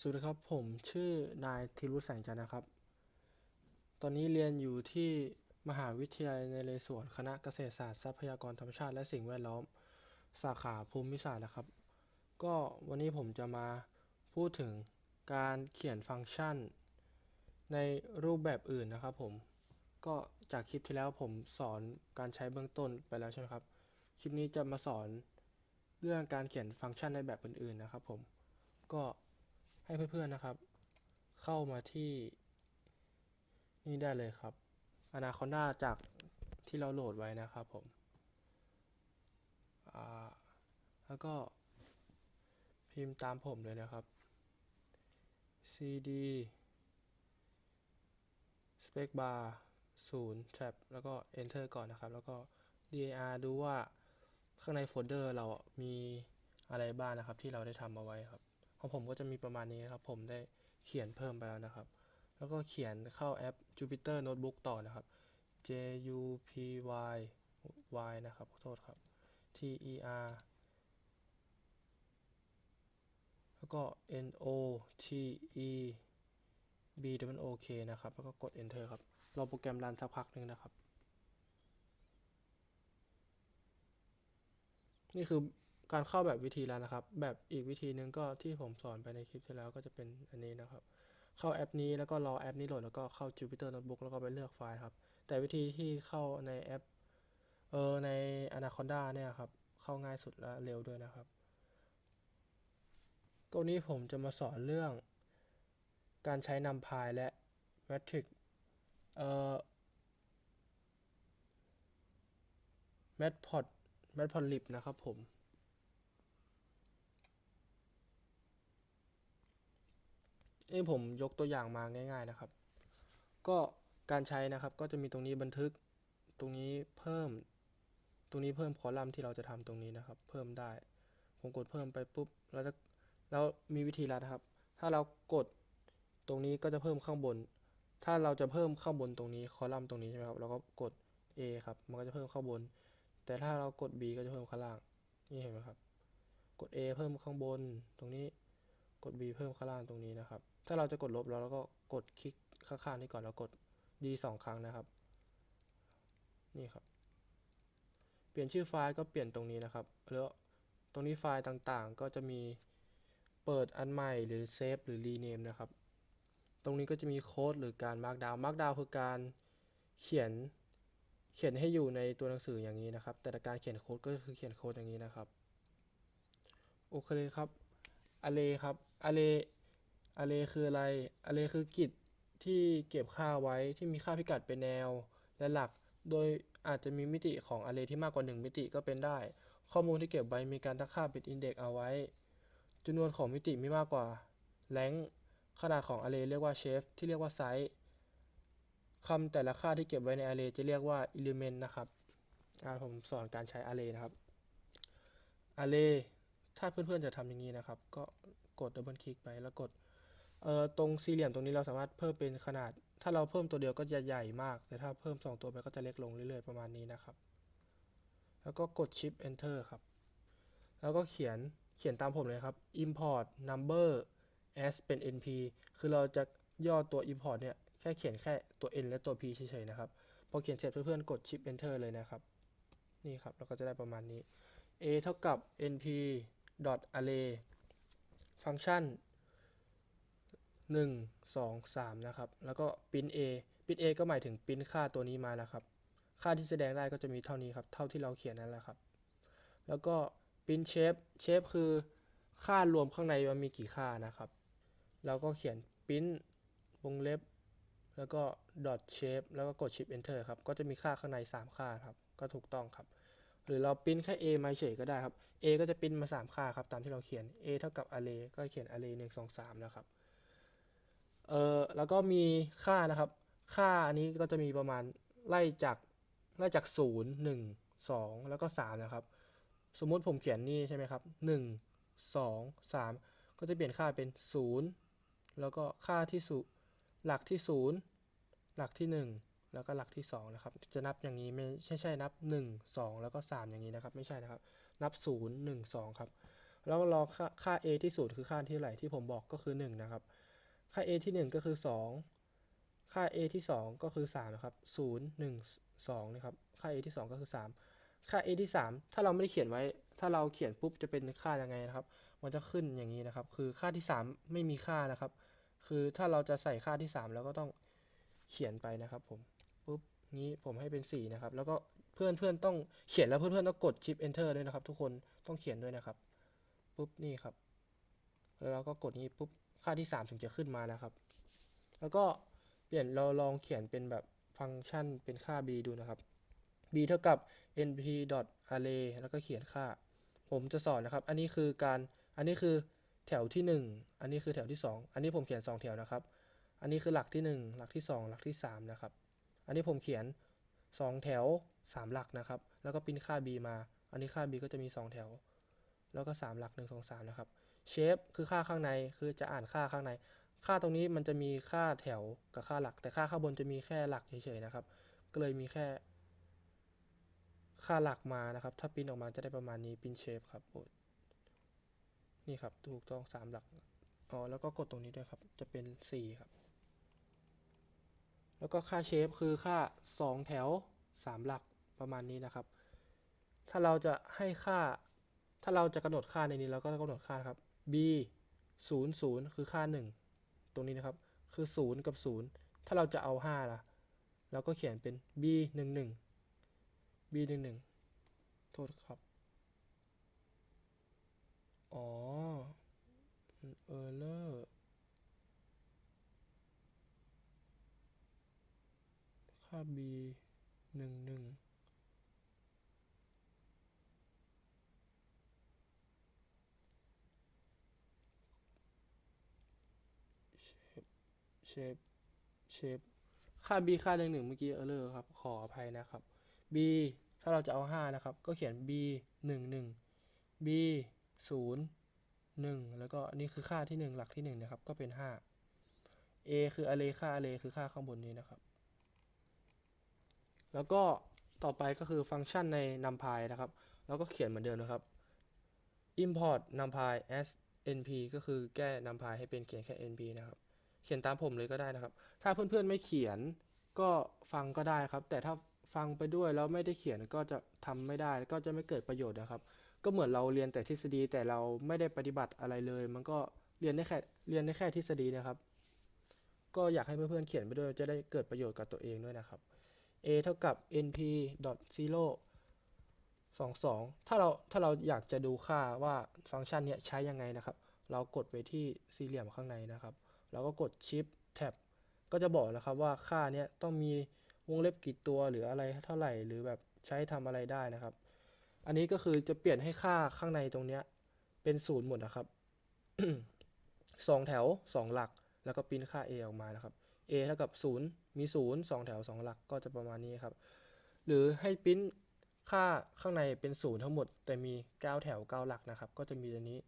สวัสดีครับ ผมชื่อนายธีรุษแสงจันทร์นะครับ ตอนนี้เรียนอยู่ที่มหาวิทยาลัยนเรศวรคณะเกษตรศาสตร์ทรัพยากรธรรมชาติและสิ่งแวดล้อม สาขาภูมิศาสตร์นะครับ ก็วันนี้ผมจะมาพูดถึงการเขียนฟังก์ชัน ในรูปแบบอื่นนะครับผม ก็จากคลิปที่แล้วผมสอนการใช้เบื้องต้นไปแล้วใช่ไหมครับ คลิปนี้จะมาสอนเรื่องการเขียนฟังก์ชันในแบบอื่นๆนะครับผม ก็ ให้เพื่อนๆนะครับ เข้ามาที่นี่ได้เลยครับ Anaconda จากที่เราโหลดไว้นะครับผมแล้วก็พิมพ์ตามผมเลยนะครับ cd spacebar 0 tab แล้วก็ enter ก่อนนะครับ แล้วก็ dir ดูว่าข้างในโฟลเดอร์เรามีอะไรบ้างนะครับที่เราได้ทำเอาไว้ครับ ของผมก็จะมีประมาณนี้นะครับ ผมได้เขียนเพิ่มไปแล้วนะครับ แล้วก็เขียนเข้าแอป Jupyter Notebook ต่อนะครับ J U P Y Y นะครับขอโทษครับ T E R แล้วก็ N O T E B W O K นะครับ แล้วก็กด enter ครับ รอโปรแกรมรันสักพักหนึ่งนะครับ นี่คือ การเข้าแบบวิธีแล้วนะครับ แบบอีกวิธีหนึ่งก็ที่ผมสอนไปในคลิปที่แล้วก็จะเป็นอันนี้นะครับ เข้าแอปนี้แล้วก็รอแอปนี้โหลดแล้วก็เข้า Jupyter Notebook แล้วก็ไปเลือกไฟล์ครับ แต่วิธีที่เข้าในแอปเออใน Anaconda เนี่ยครับ เข้าง่ายสุดและเร็วด้วยนะครับก็วันนี้ผมจะมาสอนเรื่อง การใช้ NumPy และ Matrix เอ่อ Matplotlib Matplotlib นะครับผม นี่ผมยกตัวอย่างมาง่าย ๆนะครับ ก็การใช้นะครับก็จะมีตรงนี้บันทึกตรงนี้เพิ่ม ตรงนี้เพิ่มคอลัมน์ที่เราจะทำตรงนี้นะครับ เพิ่มได้ ผมกดเพิ่มไปปุ๊บเราจะแล้วมีวิธีลัดนะครับ ถ้าเรากดตรงนี้ก็จะเพิ่มข้างบน ถ้าเราจะเพิ่มข้างบนตรงนี้คอลัมน์ตรงนี้ใช่ไหมครับเราก็กด A ครับมันก็จะเพิ่มข้างบน แต่ถ้าเรากด B ก็จะเพิ่มข้างล่างนี่เห็นไหมครับ กด A เพิ่มข้างบนตรงนี้กด B เพิ่มข้างล่างตรงนี้นะครับ ถ้าเราจะกดลบแล้วเราก็กดคลิกข้างๆนี้ก่อนแล้วกด D สองครั้งนะครับ นี่ครับ เปลี่ยนชื่อไฟล์ก็เปลี่ยนตรงนี้นะครับ แล้วตรงนี้ไฟล์ต่างๆ ก็จะมีเปิดอันใหม่หรือเซฟหรือรีเนมนะครับ ตรงนี้ก็จะมีโค้ดหรือการมาร์กดาวมาร์กดาวคือการเขียนเขียนให้อยู่ในตัวหนังสืออย่างนี้นะครับ แต่การเขียนโค้ดก็คือเขียนโค้ดอย่างนี้นะครับ โอเคครับ array ครับ array array คืออะไร array คือกิจที่เก็บค่าไว้ที่มีค่าพิกัดเป็นแนว และหลัก โดยอาจจะมีมิติของ array ที่มากกว่า 1 มิติก็เป็นได้ ข้อมูลที่เก็บไว้มีการตั้งค่าเป็น index เอาไว้จำนวนของมิติมีมากกว่า length ขนาดของ array เรียกว่า shape ที่เรียกว่า size คำแต่ละค่าที่เก็บไว้ใน array จะเรียกว่า element นะครับผมสอนการใช้ array นะครับ array ถ้าเพื่อนๆจะทำอย่างนี้นะครับ ก็กดดับเบิลคลิกไปแล้วกด เอ่อตรงสี่เหลี่ยมตรงนี้เราสามารถเพิ่มเป็นขนาด ถ้าเราเพิ่มตัวเดียวก็จะใหญ่มาก แต่ถ้าเพิ่ม 2 ตัวไปก็จะเล็กลงเรื่อยๆประมาณนี้นะครับ แล้วก็กด Shift Enter ครับ แล้วก็เขียนเขียนตามผมเลยครับ import number as เป็น np คือเราจะย่อตัว import เนี่ยแค่เขียนแค่ตัว n และตัว p เฉยๆนะครับ พอเขียนเสร็จเพื่อนๆกด Shift Enter เลยนะครับ นี่ครับเราก็จะได้ประมาณนี้ a เท่ากับ np dot array ฟังก์ชัน 1 2 3 นะครับ แล้วก็ print a print a ก็หมายถึง print ค่าตัวนี้มานะครับ ค่าที่แสดงได้ก็จะมีเท่านี้ครับ เท่าที่เราเขียนนั่นแหละครับ แล้วก็ print shape shape คือค่ารวมข้างในมันมีกี่ค่านะครับ เราก็เขียน print วงเล็บ แล้วก็ dot shape แล้วก็กด shift enter ครับ ก็จะมีค่าข้างใน 3 ค่าครับ ก็ถูกต้องครับ หรือเราปริ้นแค่ a มาเฉยก็ได้ครับ a ก็จะปริ้นมา 3 ค่าครับ ตามที่เราเขียน a เท่ากับ array ก็เขียน array 1 2 3 นะครับ เออแล้วก็มีค่านะครับ ค่าอันนี้ก็จะมีประมาณไล่จากไล่จาก 0 1 2 แล้วก็ 3 นะครับ สมมุติผมเขียนนี่ใช่ไหมครับ 1 2 3 ก็จะเปลี่ยนค่าเป็น 0 แล้วก็ค่าที่สุหลักที่ 0 หลักที่ 1 แล้วก็หลักที่ 2 นะครับ จะนับอย่างนี้ไม่ใช่ใช่นับ 1 2 แล้วก็ 3 อย่างนี้นะครับ ไม่ใช่นะครับ นับ 0 1 2 ครับ แล้วรอค่าค่า a ที่ศูนย์คือค่าที่ไหร่ที่ผมบอกก็คือ 1 นะครับ ค่า a ที่ 1 ก็คือ 2 ค่า a ที่ 2 ก็คือ3นะครับ0 1 2นะครับ ค่า a ที่ 2 ก็คือ 3 ค่า a ที่ 3 ถ้าเราไม่ได้เขียนไว้ ถ้าเราเขียนปุ๊บจะเป็นค่ายังไงนะครับ มันจะขึ้นอย่างนี้นะครับ คือค่าที่ 3 ไม่มีค่านะครับ คือถ้าเราจะใส่ค่าที่3เราก็ต้องเขียนไปนะครับผม ปุ๊บ นี้ผมให้เป็น 4 นะครับ แล้วก็เพื่อนเพื่อนต้องเขียนแล้วเพื่อนเพื่อนต้องกด shift enter ด้วยนะครับ ทุกคน ต้องเขียนด้วยนะครับ ปุ๊บ นี่ครับ แล้วเราก็กดนี้ปุ๊บ ค่าที่ 3 ถึงจะขึ้นมานะครับ แล้วก็เปลี่ยนเราลองเขียนเป็นแบบฟังก์ชันเป็นค่า b ดูนะครับ b เท่ากับ np array แล้วก็เขียนค่า ผมจะสอนนะครับ อันนี้คือการ อันนี้คือแถวที่ 1 อันนี้คือแถวที่ 2 อันนี้ผมเขียน 2 แถวนะครับ อันนี้คือหลักที่ 1 หลักที่ 2 หลักที่ 3 นะครับ อันนี้ผมเขียน 2 แถว 3 หลักนะครับ แล้วก็ปริ้นค่า b มา อันนี้ค่า b ก็จะมี 2 แถว แล้วก็ 3 หลัก 1 2 3 นะครับ เชฟคือค่าข้างในคือจะอ่านค่าข้างใน ค่าตรงนี้มันจะมีค่าแถวกับค่าหลัก แต่ค่าข้างบนจะมีแค่หลักเฉยๆนะครับ ก็เลยมีแค่ ค่าหลักมานะครับ ถ้าปิ้นออกมาจะได้ประมาณนี้ปิ้นเชฟครับนี่ครับถูกต้อง3หลักอ๋อแล้วก็กดตรงนี้ด้วยครับ จะเป็น4ครับ แล้วก็ค่าเชฟคือค่า2แถว3หลักประมาณนี้นะครับ ถ้าเราจะให้ค่าถ้าเราจะกำหนดค่าในนี้เราก็กำหนดค่าครับ b 0 0 คือค่า 1 ตรงนี้นะครับ คือ 0 กับ 0 ถ้าเราจะเอา 5 ล่ะ เราก็เขียนเป็น b 1 1 b 1 1 โทษครับ อ๋อเออเลอร์ค่า b 1 1 เชฟค่า b ค่าหนึ่งหนึ่งเมื่อกี้เออเลอร์ครับ ขออภัยนะครับ b ถ้าเราจะเอา 5 นะครับ ก็เขียน b 1 1 b 0 1 แล้วก็นนี้คือค่าที่ 1 หลักที่1นะครับ ก็เป็น 5 a คือ array ค่า array คือค่าข้างบนนี้นะครับ แล้วก็ต่อไปก็คือฟังก์ชันใน numpy นะครับ แล้วก็เขียนเหมือนเดิมนะครับ import numpy as np ก็คือแก้ numpy ให้เป็นเขียนแค่ np นะครับ เขียนตามผมเลยก็ได้นะครับ ถ้าเพื่อนๆไม่เขียนก็ฟังก็ได้ครับ แต่ถ้าฟังไปด้วยแล้วไม่ได้เขียนก็จะทำไม่ได้ก็จะไม่เกิดประโยชน์นะครับ ก็เหมือนเราเรียนแต่ทฤษฎีแต่เราไม่ได้ปฏิบัติอะไรเลย มันก็เรียนได้แค่เรียนได้แค่ทฤษฎีนะครับ ก็อยากให้เพื่อนๆเขียนไปด้วยจะได้เกิดประโยชน์กับตัวเองด้วยนะครับ a เท่ากับ np dot zero สองสองถ้าเราถ้าเราอยากจะดูค่าว่าฟังก์ชันเนี้ยใช้ยังไงนะครับ เรากดไปที่สี่เหลี่ยมข้างในนะครับ เราก็กด shift tab ก็จะบอกนะครับว่าค่าเนี้ยต้องมีวงเล็บกี่ตัวหรืออะไรเท่าไหร่หรือแบบใช้ทำอะไรได้นะครับ อันนี้ก็คือจะเปลี่ยนให้ค่าข้างในตรงเนี้ยเป็นศูนย์หมดนะครับสองแถวสองหลัก แล้วก็ปริ้นค่า a ออกมานะครับ a เท่ากับ0มี0 2แถว2หลักก็จะประมาณนี้ครับ หรือให้ปริ้นค่าข้างในเป็น0ทั้งหมด แต่มี 9 แถว 9 หลักนะครับ ก็จะมีอันนี้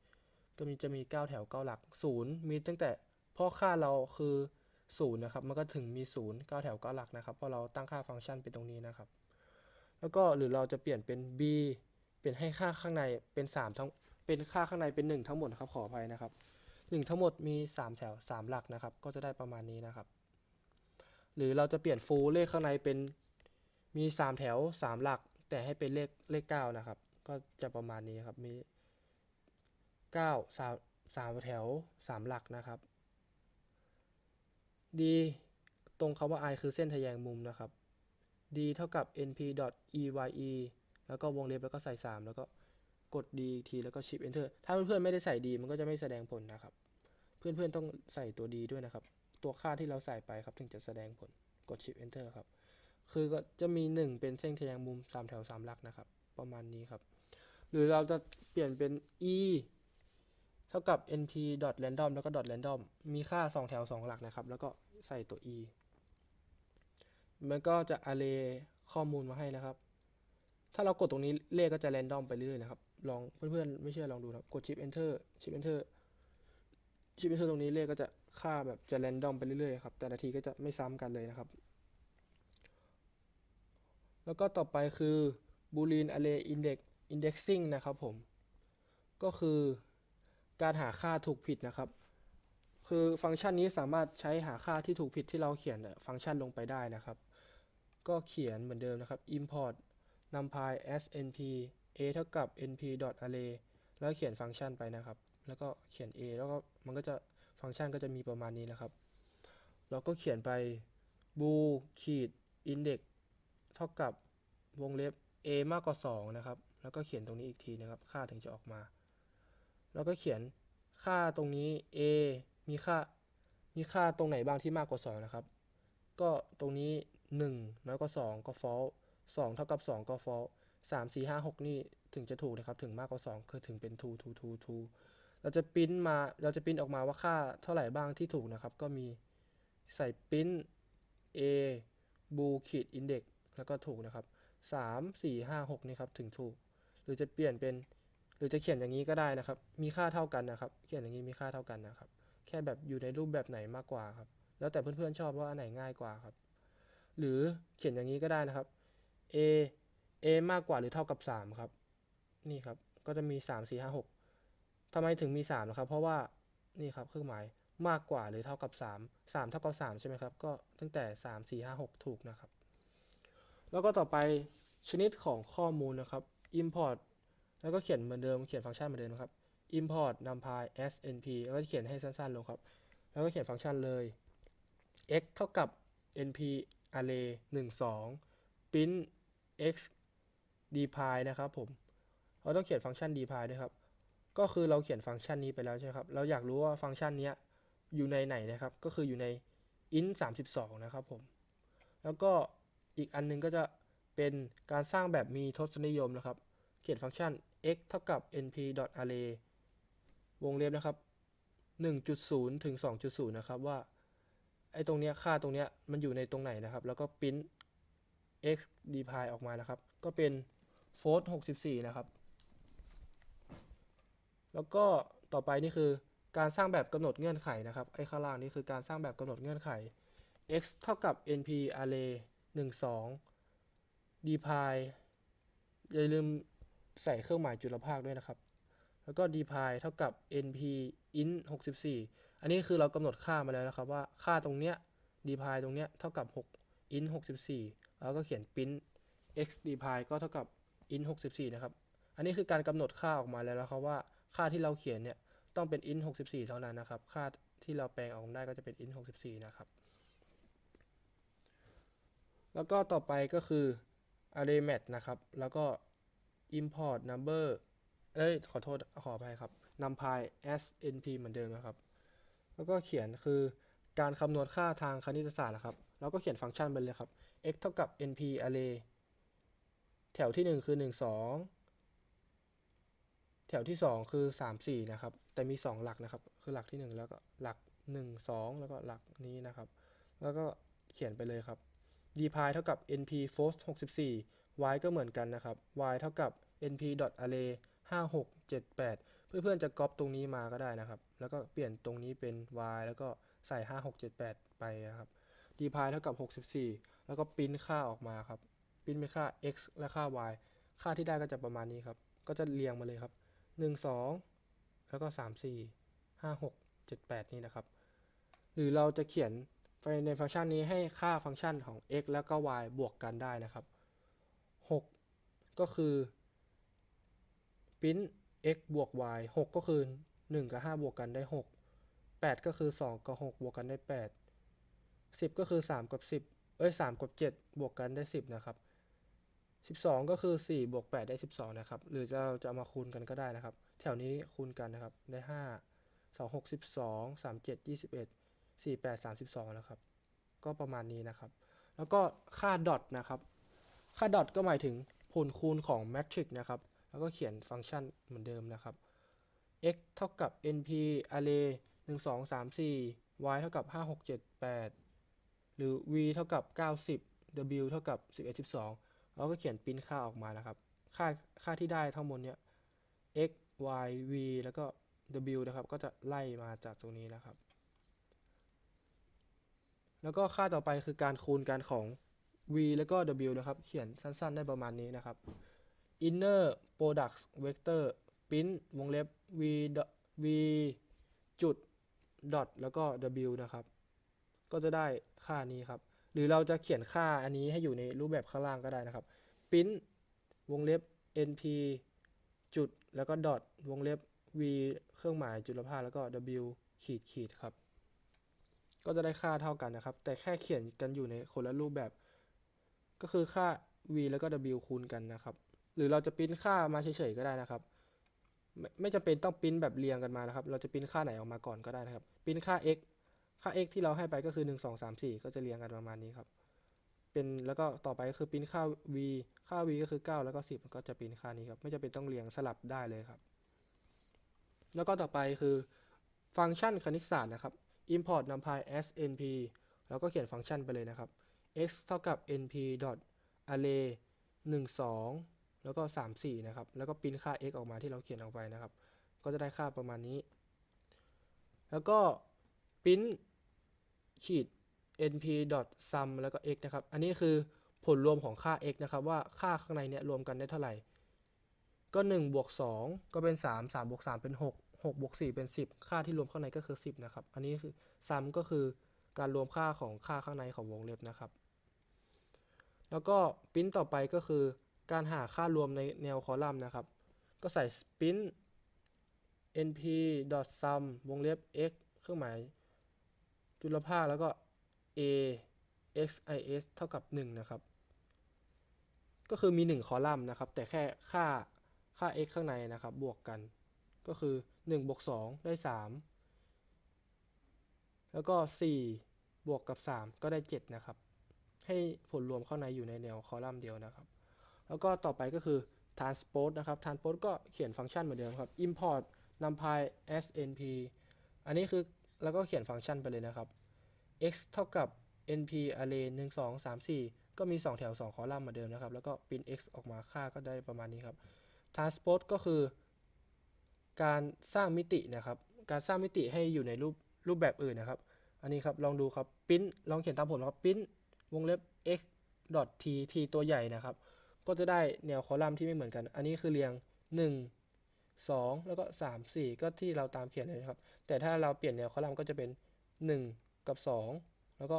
ก็มีจะมี 9 แถว 9 หลัก 0 มีตั้งแต่ เพราะค่าเราคือ0นะครับ มันก็ถึงมี0 9แถว9หลักนะครับ เพราะเราตั้งค่าฟังก์ชันเป็นตรงนี้นะครับ แล้วก็หรือเราจะเปลี่ยนเป็น b เปลี่ยนให้ค่าข้างในเป็น3ทั้ง เป็นค่าข้างในเป็น 1 ทั้งหมดครับขออภัยนะครับ 1 ทั้งหมดมี 3 แถว 3 หลักนะครับ ก็จะได้ประมาณนี้นะครับ หรือเราจะเปลี่ยนฟูเลขข้างในเป็นมี 3 แถว 3 หลัก แต่ให้เป็นเลขเลข9นะครับ ก็จะประมาณนี้ครับ มี 9 3 3แถว 3 หลักนะครับ d ตรงคำว่า i คือเส้นทะแยงมุมนะครับ d เท่ากับ np eye แล้วก็วงเล็บแล้วก็ใส่ 3 แล้วก็กด d อีกทีแล้วก็ shift enter ถ้าเพื่อนๆไม่ได้ใส่ d มันก็จะไม่แสดงผลนะครับ เพื่อนๆต้องใส่ตัว d ด้วยนะครับ ตัวค่าที่เราใส่ไปครับถึงจะแสดงผล กด shift enter ครับ คือก็จะมี 1 เป็นเส้นทะแยงมุม 3 แถว 3 หลักนะครับ ประมาณนี้ครับ หรือเราจะเปลี่ยนเป็น e เท่ากับ np dot random แล้วก็ dot random มีค่า 2 แถว 2 หลักนะครับ แล้วก็ใส่ตัว e มันก็จะ array ข้อมูลมาให้นะครับ ถ้าเรากดตรงนี้เลขก็จะ random ไปเรื่อยๆนะครับ ลองเพื่อนๆ ไม่เชื่อลองดูครับ กด shift enter shift enter shift enter ตรงนี้เลขก็จะค่าแบบจะ random ไปเรื่อยๆครับ แต่ละทีก็จะไม่ซ้ำกันเลยนะครับ แล้วก็ต่อไปคือ boolean array index indexing นะครับผม ก็คือ การหาค่าถูกผิดนะครับ คือฟังก์ชันนี้สามารถใช้หาค่าที่ถูกผิดที่เราเขียนฟังก์ชันลงไปได้นะครับ ก็เขียนเหมือนเดิมนะครับ import numpy as np a เท่ากับ np array แล้วเขียนฟังก์ชันไปนะครับ แล้วก็เขียน a แล้วก็มันก็จะฟังก์ชันก็จะมีประมาณนี้นะครับ เราก็เขียนไป bool ขีด index เท่ากับวงเล็บ a มากกว่า 2 นะครับ แล้วก็เขียนตรงนี้อีกทีนะครับ ค่าถึงจะออกมา แล้วก็เขียนค่าตรงนี้ a มีค่า มีค่าตรงไหนบ้างที่มากกว่า 2 นะครับ ก็ตรงนี้ 1 น้อยกว่า 2 ก็ false 2 เท่ากับ 2 ก็ false 3 4 5 6 นี่ถึงจะถูกนะครับ ถึงมากกว่า 2 คือถึงเป็น true true true true เราจะปริ้นมา เราจะปริ้นออกมาว่าค่าเท่าไหร่บ้างที่ถูกนะครับ ก็มีใส่ปริ้น a bool ขีด index แล้วก็ถูกนะครับ 3 4 5 6 นี่ครับ ถึงถูก หรือจะเปลี่ยนเป็น หรือจะเขียนอย่างนี้ก็ได้นะครับ มีค่าเท่ากันนะครับ เขียนอย่างนี้มีค่าเท่ากันนะครับ แค่แบบอยู่ในรูปแบบไหนมากกว่าครับ แล้วแต่เพื่อนๆชอบว่าอันไหนง่ายกว่าครับ หรือเขียนอย่างนี้ก็ได้นะครับ a a มากกว่าหรือเท่ากับ 3 ครับ นี่ครับ ก็จะมี 3 4 5 6ทำไมถึงมี3นะครับ เพราะว่า นี่ครับ เครื่องหมายมากกว่าหรือเท่ากับ 3 3 เท่ากับ 3 ใช่ไหมครับ ก็ตั้งแต่ 3 4 5 6 ถูกนะครับ แล้วก็ต่อไปชนิดของข้อมูลนะครับ import แล้วก็เขียนเหมือนเดิมเขียนฟังก์ชันเหมือนเดิมนะครับ import numpy as np แล้วก็เขียนให้สั้นๆลงครับ แล้วก็เขียนฟังก์ชันเลย x เท่ากับ np array 1 2 print x dpy นะครับผมเราต้องเขียนฟังก์ชัน dpy ด้วยครับ ก็คือเราเขียนฟังก์ชันนี้ไปแล้วใช่ไหมครับ เราอยากรู้ว่าฟังก์ชันนี้อยู่ในไหนนะครับ ก็คืออยู่ใน int 32 นะครับผม แล้วก็อีกอันนึงก็จะเป็นการสร้างแบบมีทศนิยมนะครับ เขียนฟังก์ชัน x เท่ากับ np array วงเล็บนะครับ 1.0 ถึง 2.0 นะครับว่า ไอ้ตรงเนี้ยค่าตรงเนี้ยมันอยู่ในตรงไหนนะครับ แล้วก็ปริ้น x dpy ออกมานะครับ ก็เป็น float 64 นะครับ แล้วก็ต่อไปนี่คือการสร้างแบบกำหนดเงื่อนไขนะครับ ไอ้ข้างล่างนี่คือการสร้างแบบกำหนดเงื่อนไข x เท่ากับ np array 12 dpy อย่าลืม ใส่เครื่องหมายจุลภาคด้วยนะครับ แล้วก็ dpy เท่ากับ np int 64 อันนี้คือเรากำหนดค่ามาแล้วนะครับว่าค่าตรงเนี้ย dpy ตรงเนี้ยเท่ากับ 6 int 64 แล้วก็เขียน print x dpy ก็เท่ากับ int 64 นะครับ อันนี้คือการกำหนดค่าออกมาแล้วนะครับว่าค่าที่เราเขียนเนี่ยต้องเป็น int 64 เท่านั้นนะครับ ค่าที่เราแปลงออกมาได้ก็จะเป็น int 64 นะครับ แล้วก็ต่อไปก็คือ array math นะครับ แล้วก็ import number เอ้ยขอโทษขออภัยครับ numpy as np เหมือนเดิมนะครับ แล้วก็เขียนคือการคำนวณค่าทางคณิตศาสตร์นะครับ แล้วก็เขียนฟังก์ชันไปเลยครับ x เท่ากับ np array แถวที่ 1 คือ 1 2 แถวที่ 2 คือ 3 4 นะครับ แต่มี 2 หลักนะครับ คือหลักที่ 1 แล้วก็หลัก 1 2 แล้วก็หลักนี้นะครับ แล้วก็เขียนไปเลยครับ dpy เท่ากับ np float 64 y ก็เหมือนกันนะครับ y เท่ากับ np array 5678 เพื่อนๆจะก๊อปตรงนี้มาก็ได้นะครับ แล้วก็เปลี่ยนตรงนี้เป็น y แล้วก็ใส่ 5678 ไปนะครับ dpy เท่ากับ 64 แล้วก็ปริ้นค่าออกมาครับปริ้นเป็นค่า x และค่า y ค่าที่ได้ก็จะประมาณนี้ครับ ก็จะเรียงมาเลยครับ 1 2 แล้วก็ 3 4 5 6 7 8 นี่นะครับ หรือเราจะเขียนในฟังก์ชันนี้ให้ค่าฟังก์ชันของ x แล้วก็ y บวกกันได้นะครับ ก็คือ print x บวก y 6 ก็คือ 1 กับ 5 บวกกันได้ 6 8 ก็คือ 2 กับ 6 บวกกันได้ 8 10 ก็คือ 3 กับ 10 เอ้ย 3 กับ 7 บวกกันได้ 10 นะครับ 12 ก็คือ 4 บวก 8 ได้ 12 นะครับ หรือจะเราจะามาคูณกันก็ได้นะครับ แถวนี้คูณกันนะครับ ได้ 5 2 6 12 3 7 21 4 8 32 นะครับ ก็ประมาณนี้นะครับ แล้วก็ค่าดอทนะครับ ค่าดอทก็หมายถึง ผลคูณของแมทริกนะครับ แล้วก็เขียนฟังก์ชันเหมือนเดิมนะครับ x เท่ากับ np array 1 2 3 4 y เท่ากับ 5 6 7 8 หรือ v เท่ากับ 90 w เท่ากับ 11 12 แล้วก็เขียนปริ้นค่าออกมานะครับ ค่าค่าที่ได้ทั้งหมดเนี้ย x y v แล้วก็ w นะครับ ก็จะไล่มาจากตรงนี้นะครับ แล้วก็ค่าต่อไปคือการคูณกันของ v แล้วก็ w นะครับ เขียนสั้นๆ ได้ประมาณนี้นะครับ inner product vector print วงเล็บ v v จุด dot แล้วก็ w นะครับ ก็จะได้ค่านี้ครับ หรือเราจะเขียนค่าอันนี้ให้อยู่ในรูปแบบข้างล่างก็ได้นะครับ print วงเล็บ np จุด แล้วก็ dot วงเล็บ v เครื่องหมายจุลภาคแล้วก็ w ขีดขีดครับ ก็จะได้ค่าเท่ากันนะครับ แต่แค่เขียนกันอยู่ในคนละรูปแบบ ก็คือค่า v แล้วก็ w คูณกันนะครับ หรือเราจะปริ้นค่ามาเฉยๆก็ได้นะครับ ไม่ไม่จำเป็นต้องปริ้นแบบเรียงกันมานะครับ เราจะปริ้นค่าไหนออกมาก่อนก็ได้นะครับปริ้นค่า x ค่า x ที่เราให้ไปก็คือ 1 2 3 4 ก็จะเรียงกันประมาณนี้ครับ เป็นแล้วก็ต่อไปก็คือปริ้นค่า v ค่า v ก็คือ 9 แล้วก็ 10 ก็จะปริ้นค่านี้ครับ ไม่จำเป็นต้องเรียงสลับได้เลยครับ แล้วก็ต่อไปคือฟังก์ชันคณิตศาสตร์นะครับ import numpy as np แล้วก็เขียนฟังก์ชันไปเลยนะครับ x เท่ากับ np dot array 1 2 แล้วก็ 3 4 นะครับ แล้วก็ปริ้นค่า x ออกมาที่เราเขียนออกไปนะครับ ก็จะได้ค่าประมาณนี้ แล้วก็ปริ้นขีด np dot sum แล้วก็ x นะครับ อันนี้คือผลรวมของค่า x นะครับ ว่าค่าข้างในเนี่ยรวมกันได้เท่าไหร่ ก็1บวก2ก็เป็น 3 3บวก3เป็น 6 6บวก4เป็น 10 ค่าที่รวมข้างในก็คือ 10 นะครับ อันนี้คือ sum ก็คือการรวมค่าของค่าข้างในของวงเล็บนะครับ แล้วก็ปริ้นต่อไปก็คือการหาค่ารวมในแนวคอลัมน์นะครับ ก็ใส่ print np sum วงเล็บ x เครื่องหมาย จุลภาคแล้วก็ a xis เท่ากับ 1 นะครับ ก็คือมี 1 คอลัมน์นะครับ แต่แค่ค่าค่า x ข้างในนะครับ บวกกัน ก็คือ1บวก2ได้ 3 แล้วก็ 4 บวกกับ 3 ก็ได้ 7 นะครับ ให้ผลรวมเข้าในอยู่ในแนวคอลัมน์เดียวนะครับ แล้วก็ต่อไปก็คือ transpose นะครับ transpose ก็เขียนฟังก์ชันเหมือนเดิมครับ import numpy snp อันนี้คือแล้วก็เขียนฟังก์ชันไปเลยนะครับ x เท่ากับ np array 1 2 3 4 ก็มี 2 แถว 2 คอลัมน์เหมือนเดิมนะครับ แล้วก็ print x ออกมาค่าก็ได้ประมาณนี้ครับ transpose ก็คือ การสร้างมิตินะครับ การสร้างมิติให้อยู่ในรูปรูปแบบอื่นนะครับ อันนี้ครับลองดูครับ print ลองเขียนตามผมนะครับ print วงเล็บ x dot t t ตัวใหญ่นะครับ ก็จะได้แนวคอลัมน์ที่ไม่เหมือนกัน อันนี้คือเรียง 1 2 แล้วก็ 3 4 ก็ที่เราตามเขียนเลยนะครับ แต่ถ้าเราเปลี่ยนแนวคอลัมน์ก็จะเป็น 1 กับ 2 แล้วก็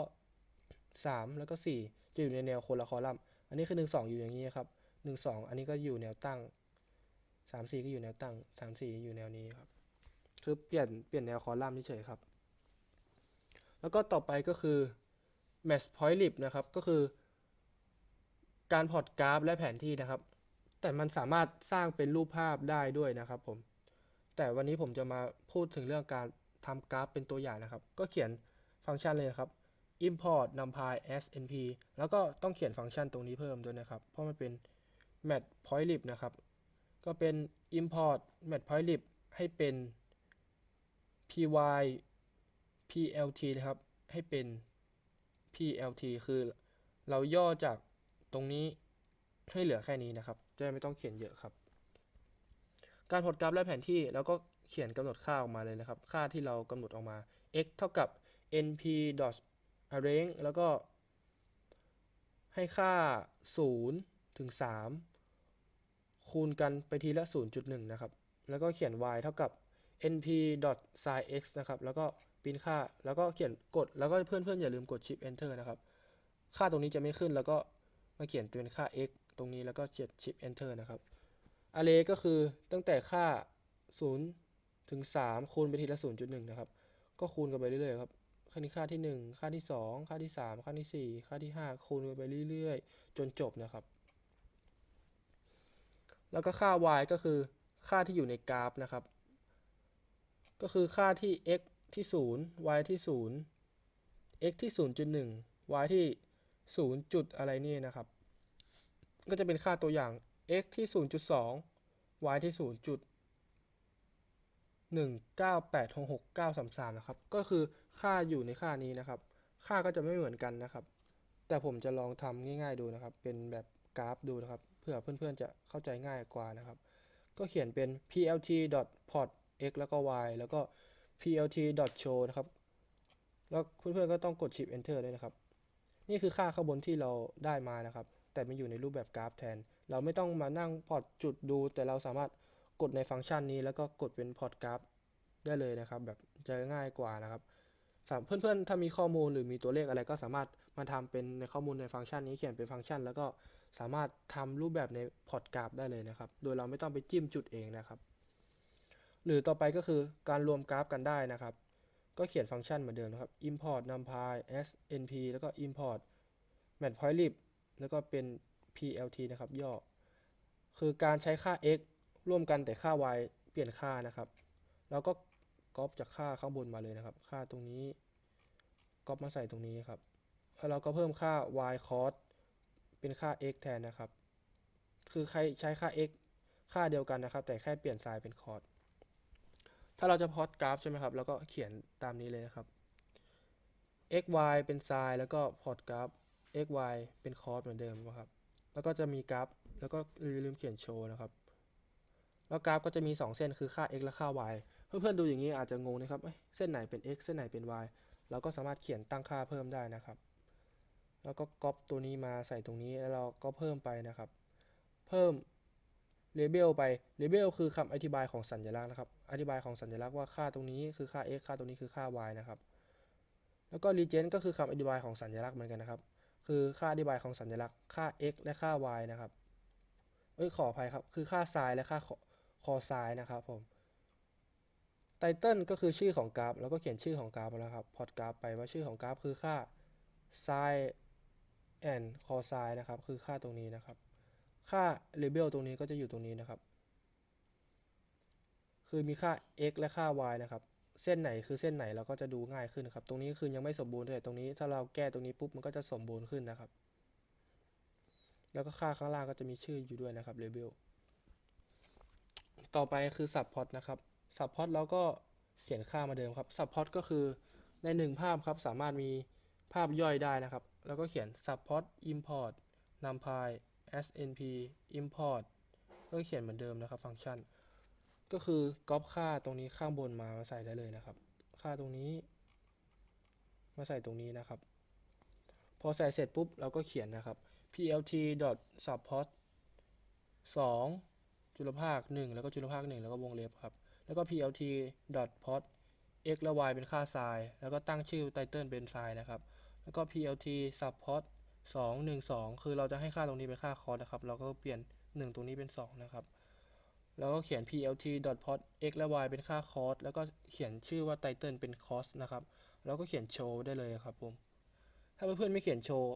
3 แล้วก็ 4 จะอยู่ในแนวคนละคอลัมน์ อันนี้คือ 1 2 อยู่อย่างนี้ครับ 1 2 อันนี้ก็อยู่แนวตั้ง 3 4 ก็อยู่แนวตั้ง 3 4 อยู่แนวนี้ครับ คือเปลี่ยนเปลี่ยนแนวคอลัมน์เฉยครับ แล้วก็ต่อไปก็คือ match point lib นะครับ ก็คือ การพอร์ตกราฟและแผนที่นะครับ แต่มันสามารถสร้างเป็นรูปภาพได้ด้วยนะครับผม แต่วันนี้ผมจะมาพูดถึงเรื่องการทำกราฟเป็นตัวอย่างนะครับ ก็เขียนฟังก์ชันเลยนะครับ import numpy as np แล้วก็ต้องเขียนฟังก์ชันตรงนี้เพิ่มด้วยนะครับ เพราะมันเป็น match point lib นะครับ ก็เป็น import match point lib ให้เป็น py plt นะครับ ให้เป็น plt คือเราย่อจากตรงนี้ให้เหลือแค่นี้นะครับ จะไม่ต้องเขียนเยอะครับ การพอร์ตกราฟและแผนที่เราก็เขียนกำหนดค่าออกมาเลยนะครับ ค่าที่เรากำหนดออกมา x เท่ากับ np dot arrange แล้วก็ ให้ค่า 0 ถึง 3 คูณกันไปทีละ 0.1 นะครับ แล้วก็เขียน y เท่ากับ np dot sin x นะครับ แล้วก็ ปริ้นค่า แล้วก็เขียนกด แล้วก็เพื่อนๆอย่าลืมกด shift enter นะครับ ค่าตรงนี้จะไม่ขึ้น แล้วก็มาเขียนเป็นค่า x ตรงนี้ แล้วก็เขียน shift enter นะครับ array ก็คือตั้งแต่ค่า 0 ถึง 3 คูณไปทีละ 0.1 นะครับ ก็คูณกันไปเรื่อยๆครับค่านี้ค่าที่ 1 ค่าที่ 2 ค่าที่ 3 ค่าที่ 4 ค่าที่ 5 คูณกันไปเรื่อยๆ จนจบนะครับ แล้วก็ค่า y ก็คือค่าที่อยู่ในกราฟนะครับ ก็คือค่าที่ x ที่ 0 y ที่ 0 x ที่ 0.1 y ที่ 0 จุดอะไรนี่นะครับ ก็จะเป็นค่าตัวอย่าง x ที่ 0.2 y ที่ 0 จุด19866นะครับ ก็คือค่าอยู่ในค่านี้นะครับ ค่าก็จะไม่เหมือนกันนะครับ แต่ผมจะลองทำง่ายๆดูนะครับ เป็นแบบกราฟดูนะครับ เพื่อเพื่อนๆจะเข้าใจง่ายกว่านะครับ ก็เขียนเป็น plt plot x แล้วก็ y แล้วก็ plt show นะครับ แล้วเพื่อนๆก็ต้องกด shift enter ด้วยนะครับ นี่คือค่าข้างบนที่เราได้มานะครับ แต่มันอยู่ในรูปแบบกราฟแทน เราไม่ต้องมานั่งพอร์ตจุดดู แต่เราสามารถกดในฟังก์ชันนี้ แล้วก็กดเป็นพอร์ตกราฟได้เลยนะครับ แบบจะง่ายกว่านะครับเพื่อนๆ ถ้ามีข้อมูลหรือมีตัวเลขอะไรก็สามารถมาทำเป็นในข้อมูลในฟังก์ชันนี้เขียนเป็นฟังก์ชัน แล้วก็สามารถทำรูปแบบในพอร์ตกราฟได้เลยนะครับ โดยเราไม่ต้องไปจิ้มจุดเองนะครับ หรือต่อไปก็คือการรวมกราฟกันได้นะครับ ก็เขียนฟังก์ชันเหมือนเดิมนะครับ import numpy snp แล้วก็ import matplotlib แล้วก็เป็น plt นะครับย่อ คือการใช้ค่า x ร่วมกันแต่ค่า y เปลี่ยนค่านะครับ แล้วก็ก๊อปจากค่าข้างบนมาเลยนะครับ ค่าตรงนี้ก๊อปมาใส่ตรงนี้ครับแล้วเราก็เพิ่มค่า y cos เป็นค่า x แทนนะครับ คือใครใช้ค่า x ค่าเดียวกันนะครับ แต่แค่เปลี่ยน sin เป็น cos ถ้าเราจะพอตกราฟใช่ไหมครับ แล้วก็เขียนตามนี้เลยนะครับ x y เป็น sin แล้วก็พอตกราฟ x y เป็น cos เหมือนเดิมนะครับ แล้วก็จะมีกราฟ แล้วก็ลืมเขียนโชว์นะครับ แล้วกราฟก็จะมี 2 เส้นคือค่า x และค่า y เพื่อนๆดูอย่างนี้อาจจะงงนะครับเอ้ยเส้นไหนเป็น x เส้นไหนเป็น y เราก็สามารถเขียนตั้งค่าเพิ่มได้นะครับ แล้วก็ก๊อปตัวนี้มาใส่ตรงนี้แล้วเราก็เพิ่มไปนะครับ เพิ่มเลเบลไปเลเบลคือคำอธิบายของสัญลักษณ์นะครับ อธิบายของสัญลักษณ์ว่าค่าตรงนี้คือค่า x ค่าตรงนี้คือค่า y นะครับ แล้วก็ legend ก็คือคำอธิบายของสัญลักษณ์เหมือนกันนะครับ คือค่าอธิบายของสัญลักษณ์ค่า x และค่า y นะครับ เอ้ยขออภัยครับ คือค่า sin และค่าคอ sin นะครับผมไตเติลก็คือชื่อของกราฟ แล้วก็เขียนชื่อของกราฟนะครับ พอร์ตกราฟไปว่าชื่อของกราฟคือค่า sin and cos นะครับ คือค่าตรงนี้นะครับ ค่า label ตรงนี้ก็จะอยู่ตรงนี้นะครับ คือมีค่า x และค่า y นะครับ เส้นไหนคือเส้นไหนเราก็จะดูง่ายขึ้นครับ ตรงนี้คือยังไม่สมบูรณ์แต่ตรงนี้ถ้าเราแก้ตรงนี้ปุ๊บมันก็จะสมบูรณ์ขึ้นนะครับ แล้วก็ค่าข้างล่างก็จะมีชื่ออยู่ด้วยนะครับ label ต่อไปคือ subplot นะครับ subplot เราก็เขียนค่ามาเดิมครับ subplot ก็คือในหนึ่งภาพครับ สามารถมีภาพย่อยได้นะครับ แล้วก็เขียน subplot import numpy snp import ก็เขียนเหมือนเดิมนะครับฟังก์ชัน ก็คือก๊อปค่าตรงนี้ข้างบนมามาใส่ได้เลยนะครับ ค่าตรงนี้ มาใส่ตรงนี้นะครับ พอใส่เสร็จปุ๊บเราก็เขียนนะครับ plt support 2จุลภาค 1 แล้วก็จุลภาค 1 แล้วก็วงเล็บครับ แล้วก็ plt port x และ y เป็นค่า sin แล้วก็ตั้งชื่อ title เป็น sin นะครับ แล้วก็ plt support 2 1 2 คือเราจะให้ค่าตรงนี้เป็นค่า cos นะครับ เราก็เปลี่ยน 1 ตรงนี้เป็น 2 นะครับ แล้วก็เขียน plt port x และ y เป็นค่า cos แล้วก็เขียนชื่อว่า title เป็น cos นะครับ แล้วก็เขียนโชว์ได้เลยครับผม ถ้าเพื่อนๆไม่เขียนโชว์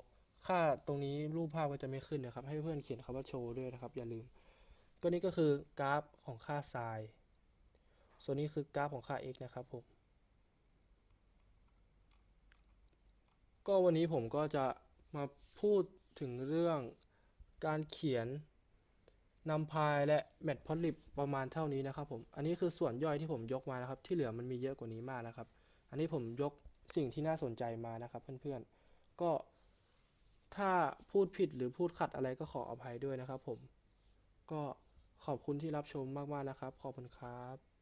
ค่าตรงนี้รูปภาพก็จะไม่ขึ้นนะครับ ให้เพื่อนๆเขียนคำว่าโชว์ด้วยนะครับ อย่าลืม ก็นี่ก็คือกราฟของค่า sin ส่วนนี้คือกราฟของค่า x นะครับผม ก็วันนี้ผมก็จะมาพูดถึงเรื่องการเขียน นำพายและแมทพอลิปประมาณเท่านี้นะครับผม อันนี้คือส่วนย่อยที่ผมยกมานะครับ ที่เหลือมันมีเยอะกว่านี้มากนะครับ อันนี้ผมยกสิ่งที่น่าสนใจมานะครับ เพื่อนๆ ก็ถ้าพูดผิดหรือพูดขัดอะไรก็ขออภัยด้วยนะครับผม ก็ขอบคุณที่รับชมมากๆนะครับ ขอบคุณครับ